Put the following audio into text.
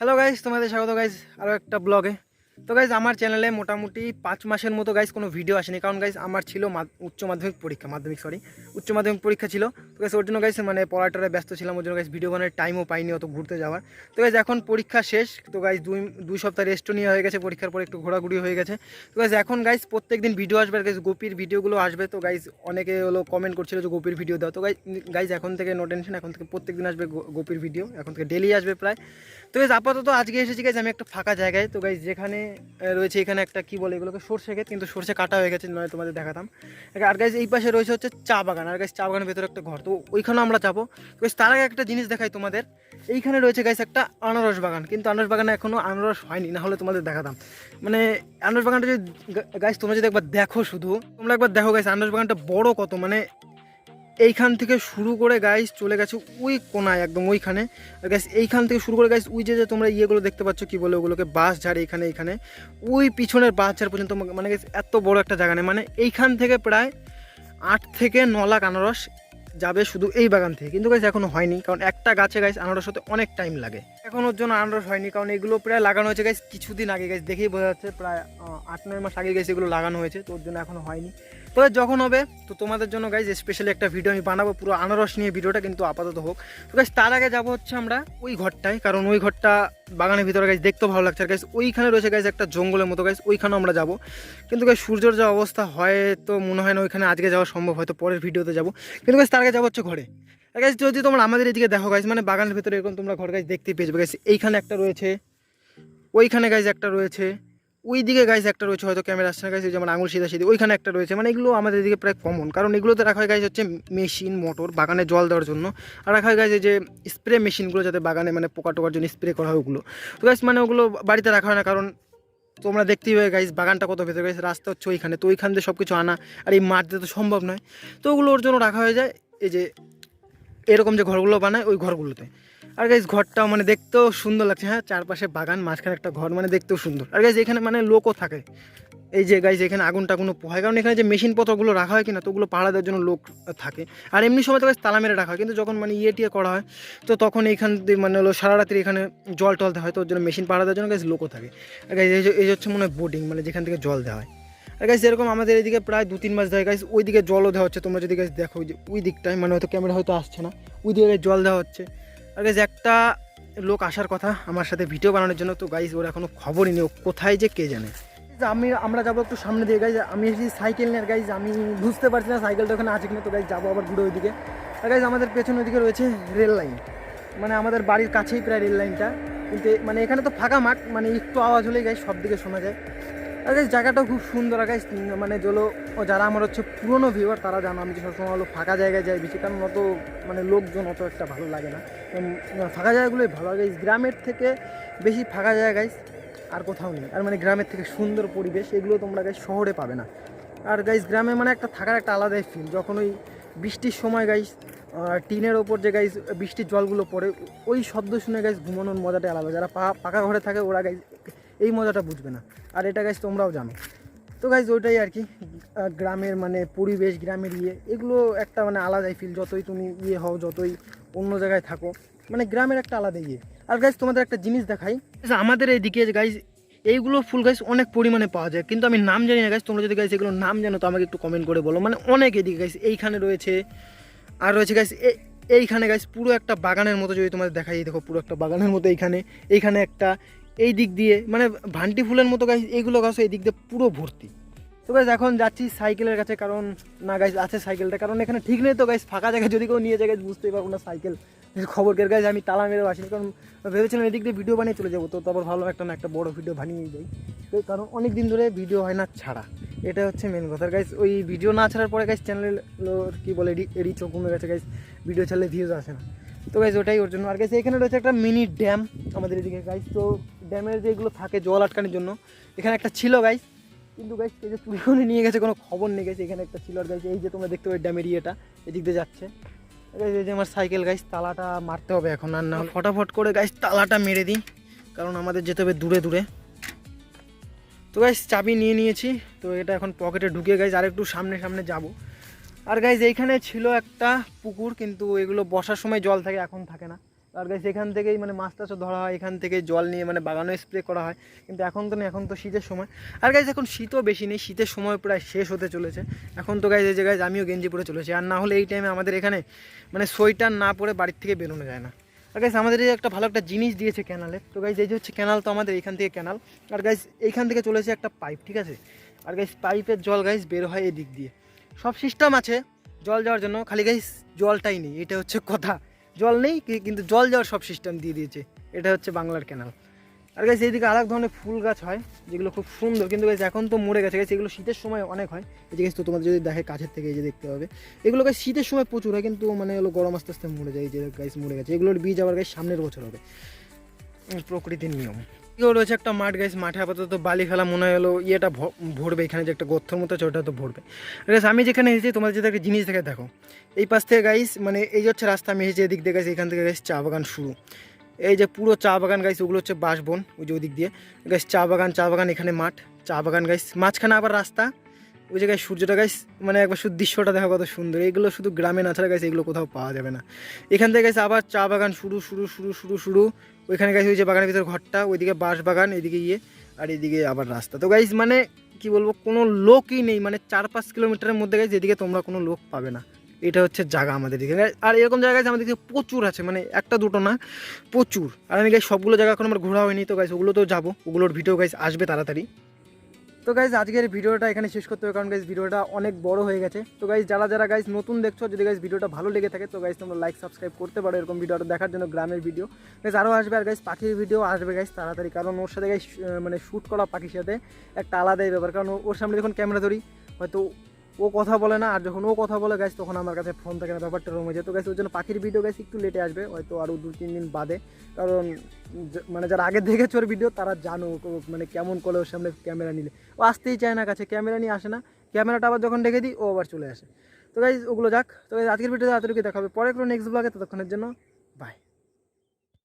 Hello guys তোমাদের স্বাগত guys আরও একটা ব্লগে তো গাইজ আমার চ্যানেলে মোটামুটি পাঁচ মাসের মতো গাইজ কোনো ভিডিও আসেনি। কারণ গাইজ আমার ছিল উচ্চ মাধ্যমিক পরীক্ষা, মাধ্যমিক সরি উচ্চ মাধ্যমিক পরীক্ষা ছিল। তো গাইজ ওর জন্য গাইজ মানে পড়াটারে ব্যস্ত ছিলাম, ওর জন্য গাইজ ভিডিও বানানোর টাইমও পাইনি অত ঘুরতে যাওয়ার। তো গাইজ এখন পরীক্ষা শেষ, তো গাইজ দুই দুই সপ্তাহ রেস্টও নিয়ে হয়ে গেছে, পরীক্ষার পরে একটু ঘোরাঘুরি হয়ে গেছে। তো গাইজ এখন গাইজ প্রত্যেক দিন ভিডিও আসবে গাইজ গোপির ভিডিওগুলো আসবে। তো গাইজ অনেকে হলো কমেন্ট করছিল যে গোপির ভিডিও দাও। তো গাইজ গাইজ এখন থেকে নো টেনশন এখন থেকে প্রত্যেক দিন আসবে গোপির ভিডিও এখন থেকে ডেলি আসবে প্রায়। তো গাইজ আপাতত আজকে এসেছি গাইজ আমি একটা ফাঁকা জায়গায়। তো গাইজ যেখানে রয়েছে এখানে একটা কি বলে এগুলোকে? সর্ষে ক্ষেত, কিন্তু সর্ষে কাটা হয়ে গেছে, নয় তোমাদের দেখাতাম। আর গাইজ এই পাশে রয়েছে হচ্ছে চা বাগান। আর গাইজ চা বাগানের ভেতরে একটা ঘর। তো ওইখানে আমরা যাব। গাইজ তার আগে একটা জিনিস দেখাই তোমাদের। এইখানে রয়েছে গাইজ একটা আনারস বাগান। কিন্তু আনারস বাগানে এখনও আনারস হয়নি, না হলে তোমাদের দেখাতাম। মানে আনারস বাগানটা যদি গাইজ তোমরা যদি একবার দেখো শুধু, তোমরা একবার দেখো গাইজ আনারস বাগানটা বড় কত? মানে এইখান থেকে শুরু করে গাইস চলে গেছে ওই কোনায়, একদম ওইখানে। আর গাইস এইখান থেকে শুরু করে গাইস ওই যে তোমরা ইয়েগুলো দেখতে পাচ্ছ, কি বলে ওগুলোকে, বাস ঝাড় এইখানে এইখানে ওই পিছনের বাস ঝাড় পর্যন্ত মানে গেছে এত বড় একটা জায়গা নেই। মানে এইখান থেকে প্রায় আট থেকে ন লাখ আনারস যাবে শুধু এই বাগান থেকে। কিন্তু গাছ এখনও হয়নি। কারণ একটা গাছে গাছ আনারস হতে অনেক টাইম লাগে। এখন ওর জন্য আনারস হয়নি, কারণ এগুলো প্রায় লাগানো হয়েছে গাইস কিছুদিন আগে গাইস দেখেই বোঝা যাচ্ছে, প্রায় আট, নয় মাস আগে গাইস এগুলো লাগানো হয়েছে, তো ওর জন্য এখনও হয়নি। তবে যখন হবে, তো তোমাদের জন্য গাইজ স্পেশালি একটা ভিডিও আমি বানাবো, পুরো আনারস নিয়ে ভিডিওটা কিন্তু আপাতত হোক। তো গাইজ তার আগে যাব হচ্ছে আমরা ওই ঘরটায়, কারণ ওই ঘরটা বাগানের ভিতরে গাইজ দেখতেও ভালো লাগছে। আর গাইজ ওইখানে রয়েছে গাইজ একটা জঙ্গলের মতো গাইজ ওইখানেও আমরা যাব। কিন্তু গাইজ সূর্যর যা অবস্থা হয়, তো মনে হয় না ওইখানে আজকে যাওয়া সম্ভব, হয়তো পরের ভিডিওতে যাব। কিন্তু গাইজ তার আগে যাব হচ্ছে ঘরে। গাইজ যদি তোমরা আমাদের এদিকে দেখো গাইজ মানে বাগানের ভিতরে এরকম তোমরা ঘর গাছ দেখতেই পেয়ে যাবে। গাইজ এইখানে একটা রয়েছে। ওইখানে গাইজ একটা রয়েছে। ওই দিকে গাছ একটা রয়েছে, হয়তো ক্যামেরা আসছে গাইজ যেমন আঙুল সিধা সিধি, ওইখানে একটা রয়েছে। মানে এগুলো আমাদের দিকে প্রায় কমন কারণ এগুলোতে রাখা হয় গাইজ হচ্ছে মেশিন মোটর বাগানে জল দেওয়ার জন্য। আর রাখা হয় এই যে স্প্রে মেশিনগুলো যাতে বাগানে মানে পোকা টোকার জন্য স্প্রে করা হয় ওগুলো। তো গাইজ মানে ওগুলো বাড়িতে রাখা হয় না, কারণ তোমরা দেখতেই হবে গাইজ বাগানটা কত ভেতরে গাইজ রাস্তা হচ্ছে ওইখানে। তো ওইখান দিয়ে সব কিছু আনা, আর এই মাঠ দিয়ে তো সম্ভব নয়। তো ওগুলো ওর জন্য রাখা হয়ে যায়। এই যে এরকম যে ঘরগুলো বানায়, ওই ঘরগুলোতে। আর গাইজ ঘরটাও মানে দেখতেও সুন্দর লাগছে হ্যাঁ? চারপাশে বাগান, মাঝখানে একটা ঘর মানে দেখতেও সুন্দর। আর গাইজ এখানে মানে লোকও থাকে। এই যে গাইজ এখানে আগুন টাগুনও পোহায়। কারণ এখানে যে মেশিন পত্রগুলো রাখা হয় কিনা তো ওগুলো পাহারা দেওয়ার জন্য লোক থাকে। আর এমনি সময় তো গাছ তালা মেরে রাখা হয়। কিন্তু যখন মানে ইয়ে টিয়ে করা হয়, তো তখন এইখান দিয়ে মানে হলো সারা রাত্রি এখানে জল টল দেওয়া হয়। তো ওর জন্য মেশিন পাহারা দেওয়ার জন্য গাইজ লোকও থাকে। আর গাইজ এই হচ্ছে মনে হয় বোর্ডিং মানে যেখান থেকে জল দেওয়া হয়। আর গাইজ এরকম আমাদের এদিকে প্রায় দু তিন মাস ধরে গাইজ ওই দিকে জলও দেওয়া হচ্ছে। তোমরা যদি গাইজ দেখো ওই দিকটায় মানে হয়তো ক্যামেরা হয়তো আসছে না, ওই দিকে জল দেওয়া হচ্ছে। আর গাইজ একটা লোক আসার কথা আমার সাথে ভিডিও বানানোর জন্য, তো গাইজ ওর এখনও খবরই নেই কোথায় যে কে জানে। আমি, আমরা যাব একটু সামনে দিয়ে গাইজ আমি এসেছি সাইকেল নিয়ে গাইজ আমি বুঝতে পারছি না সাইকেলটা ওখানে আছে কিনা, তো গাইজ যাব আবার ঘুরে ওইদিকে। আর গাইজ আমাদের পেছনে ওইদিকে রয়েছে রেল লাইন মানে আমাদের বাড়ির কাছেই প্রায় রেল লাইনটা কিন্তু মানে এখানে তো ফাঁকা মাঠ মানে একটু আওয়াজ হলেই গাইজ সব দিকে শোনা যায়। আর গাইজ জায়গাটাও খুব সুন্দর। গাইজ মানে ও যারা আমার হচ্ছে পুরনো ভিউয়ার তারা জানো আমি যে সবসময় হলো ফাঁকা জায়গায় যাই বেশি, কারণ অত মানে লোকজন অত একটা ভালো লাগে না। ফাঁকা জায়গাগুলোই ভালো। লাগে গ্রামের থেকে বেশি ফাঁকা জায়গায় আর কোথাও নেই। আর মানে গ্রামের থেকে সুন্দর পরিবেশ, এগুলো তোমরা গাইজ শহরে পাবে না। আর গাইজ গ্রামে মানে একটা থাকার একটা আলাদাই ফিল যখন ওই বৃষ্টির সময় গাইজ টিনের ওপর যে গাইজ বৃষ্টির জলগুলো পড়ে, ওই শব্দ শুনে গাইজ ঘুমানোর মজাটাই আলাদা। যারা পাকা ঘরে থাকে, ওরা গাইজ এই মজাটা বুঝবে না। আর এটা গাইজ তোমরাও জানো। তো গাইজ ওইটাই আর কি গ্রামের মানে পরিবেশ, গ্রামের ইয়ে এগুলো একটা মানে আলাদাই ফিল যতই তুমি ইয়ে হও, যতই অন্য জায়গায় থাকো মানে গ্রামের একটা আলাদা ইয়ে। আর গাইজ তোমাদের একটা জিনিস দেখাই। আমাদের এইদিকে গাইজ এইগুলো ফুল গাছ অনেক পরিমাণে পাওয়া যায়। কিন্তু আমি নাম জানি না গাছ তোমরা যদি গাছ এগুলোর নাম জানো, তো আমাকে একটু কমেন্ট করে বলো। মানে অনেক এদিকে গাছ এইখানে রয়েছে, আর রয়েছে গাছ এইখানে গাছ পুরো একটা বাগানের মতো যদি তোমাদের দেখাই এই দেখো পুরো একটা বাগানের মতো এইখানে। এইখানে একটা এই দিক দিয়ে মানে ভান্টি ফুলের মতো গাছ এইগুলো গাছ এই দিক দিয়ে পুরো ভর্তি। তো গাছ এখন যাচ্ছি সাইকেলের কাছে, কারণ না গাছ আছে সাইকেলটা কারণ এখানে ঠিক নেই তো গাছ ফাঁকা জায়গায় যদি কেউ নিয়ে যায় গাছ বুঝতেই পারব না সাইকেল খবর। কে গাছ আমি তালা মেরে আসিনি কারণ ভেবেছিলাম এদিক দিয়ে ভিডিও বানিয়ে চলে যাব, তো তারপর ভালো একটা না একটা বড় ভিডিও বানিয়ে যাই কারণ অনেক দিন ধরে ভিডিও হয় না ছাড়া। এটা হচ্ছে মেন কথা। গাইজ ওই ভিডিও না ছাড়ার পরে গাইজ চ্যানেল কি বলে রিচও কমে গেছে গাইজ ভিডিও ছাড়লে ভিউজ আসে না। তো গাইজ ওটাই ওর জন্য। আর গাইজ এখানে রয়েছে একটা মিনি ড্যাম আমাদের এদিকে গাইজ তো ড্যামের যেগুলো থাকে জল আটকানোর জন্য। এখানে একটা ছিল গাইস কিন্তু গাইস এই যে চুরি করে নিয়ে গেছে, কোনো খবর নেই গেছে এখানে একটা ছিল আর গাইজ এই যে তোমরা দেখতে পাবে ড্যামের ইয়েটা এদিক দিয়ে যাচ্ছে। এই যে আমার সাইকেল গাইস তালাটা মারতে হবে এখন, আর না ফটাফট করে গাইস তালাটা মেরে দিই। কারণ আমাদের যেতে হবে দূরে দূরে। তো গাইস চাবি নিয়ে নিয়েছি। তো, এটা এখন পকেটে ঢুকে গাইজ আর একটু সামনে সামনে যাব। আর গাইজ এইখানে ছিল একটা পুকুর, কিন্তু এগুলো বসার সময় জল থাকে, এখন থাকে না। আর গাইস এখান থেকেই মানে মাছ টাছও ধরা হয়, এখান থেকে জল নিয়ে মানে বাগানে স্প্রে করা হয়। কিন্তু এখন তো না, এখন তো শীতের সময়। আর গাইজ এখন শীতও বেশি নেই, শীতের সময় প্রায় শেষ হতে চলেছে। এখন তো গাইজ এই যে গাইজ আমিও গেঞ্জি পরে চলেছি। আর না হলে এই টাইমে আমাদের এখানে মানে সোয়েটার না পরে বাড়ির থেকে বেরোনো যায় না। আর গাইজ আমাদের এই একটা ভালো একটা জিনিস দিয়েছে ক্যানালে তো গাইজ এই যে হচ্ছে ক্যানাল তো আমাদের এখান থেকে ক্যানাল আর গাইজ এইখান থেকে চলেছে একটা পাইপ ঠিক আছে? আর গাইজ পাইপের জল গাইজ বের হয় এদিক দিয়ে। সব সিস্টেম আছে জল যাওয়ার জন্য, খালি গাইজ জলটাই নেই। এটা হচ্ছে কথা। জল নেই কিন্তু জল যাওয়ার সব সিস্টেম দিয়ে দিয়েছে। এটা হচ্ছে বাংলার ক্যানাল আর গাছ এইদিকে আরেক ধরনের ফুল গাছ হয়, যেগুলো খুব সুন্দর। কিন্তু গাছ এখন তো মরে গেছে। গাছ এগুলো শীতের সময় অনেক হয়। এই যে তো তোমাদের যদি দেখে, কাছের থেকে এই যে দেখতে হবে এগুলো গাছ শীতের সময় প্রচুর হয়, কিন্তু মানে এগুলো গরম আস্তে আস্তে মরে যায়। যে গাছ মরে গেছে। এগুলোর বীজ আবার গাছ সামনের বছর হবে। প্রকৃতির নিয়ম। এদিকেও রয়েছে একটা মাঠ গাইস মাঠে আপাতত বালি খেলা মনে হলো ইয়েটা ভরবে এখানে যে একটা গর্থর মতো আছে তো ভরবে। রেস আমি যেখানে এসেছি, তোমাদের যদি একটা জিনিস দেখে দেখো। এই পাশ থেকে গাইস মানে এই যে হচ্ছে রাস্তা, আমি এসেছি এদিক দিয়ে গাইস এখান থেকে গাইস চা বাগান শুরু। এই যে পুরো চা বাগান গাইস ওগুলো হচ্ছে বাঁশবন, ওই যে ওদিক দিয়ে। গাইস চা বাগান চা বাগান, এখানে মাঠ, চা বাগান গাইস মাঝখানে আবার রাস্তা ওই জায়গায় সূর্যটা গাইস মানে একবার শুধু দৃশ্যটা দেখা কত সুন্দর। এগুলো শুধু গ্রামে না ছাড়া গাইস এগুলো কোথাও পাওয়া যাবে না। এখান থেকে গাইস আবার চা বাগান শুরু শুরু শুরু শুরু শুরু। ওইখানে গাইস ওই যে বাগানের ভিতর ঘরটা, ওইদিকে বাঁশ বাগান, এদিকে ইয়ে আর এদিকে আবার রাস্তা। তো গাইস মানে কি বলব, কোনো লোকই নেই মানে চার পাঁচ কিলোমিটারের মধ্যে গাইস এদিকে তোমরা কোনো লোক পাবে না। এটা হচ্ছে জায়গা আমাদের দিকে আর এরকম জায়গা আছে আমাদের দিকে প্রচুর আছে মানে একটা দুটো না, প্রচুর। আর আমি গাইস সবগুলো জায়গা এখন আমার ঘোরা হয়নি, তো গাইস ওগুলো তো যাব, ওগুলোর ভিডিও গাইস আসবে তাড়াতাড়ি। তো গাইজ আজকের ভিডিওটা এখানে শেষ করতে হবে, কারণ গাইজ ভিডিওটা অনেক বড় হয়ে গেছে। তো গাইজ যারা যারা গাইজ নতুন দেখছ, যদি গাইজ ভিডিওটা ভালো লেগে থাকে, তো গাইজ তোমরা লাইক সাবস্ক্রাইব করতে পারো এরকম ভিডিওটা দেখার জন্য গ্রামের ভিডিও গাইজ আরও আসবে, আর গাইজ পাখির ভিডিও আসবে গাইজ তাড়াতাড়ি। কারণ ওর সাথে গাইজ মানে শ্যুট করা পাখির সাথে একটা আলাদাই ব্যাপার, কারণ ওর সামনে যখন ক্যামেরা ধরি, হয়তো ও কথা বলে না, আর যখন ও কথা বলে গাইজ তখন আমার কাছে ফোন থাকে না, ব্যাপারটা রুমে যায় তো ওর জন্য পাখির ভিডিও গাইজ একটু লেটে আসবে, হয়তো আরও দু তিন দিন বাদে। কারণ মানে যারা আগে দেখেছে ওর ভিডিও তারা জানো মানে কেমন করে ওর সামনে ক্যামেরা নিলে। ও আসতেই চায় না কাছে ক্যামেরা নিয়ে আসে না। ক্যামেরাটা আবার যখন রেখে দিই, ও আবার চলে আসে। তো গাইজ ওগুলো যাক। তো আজকের ভিডিওতে এতটুকু দেখাবে। পরে কোনো নেক্সট ব্লগে ততক্ষণের জন্য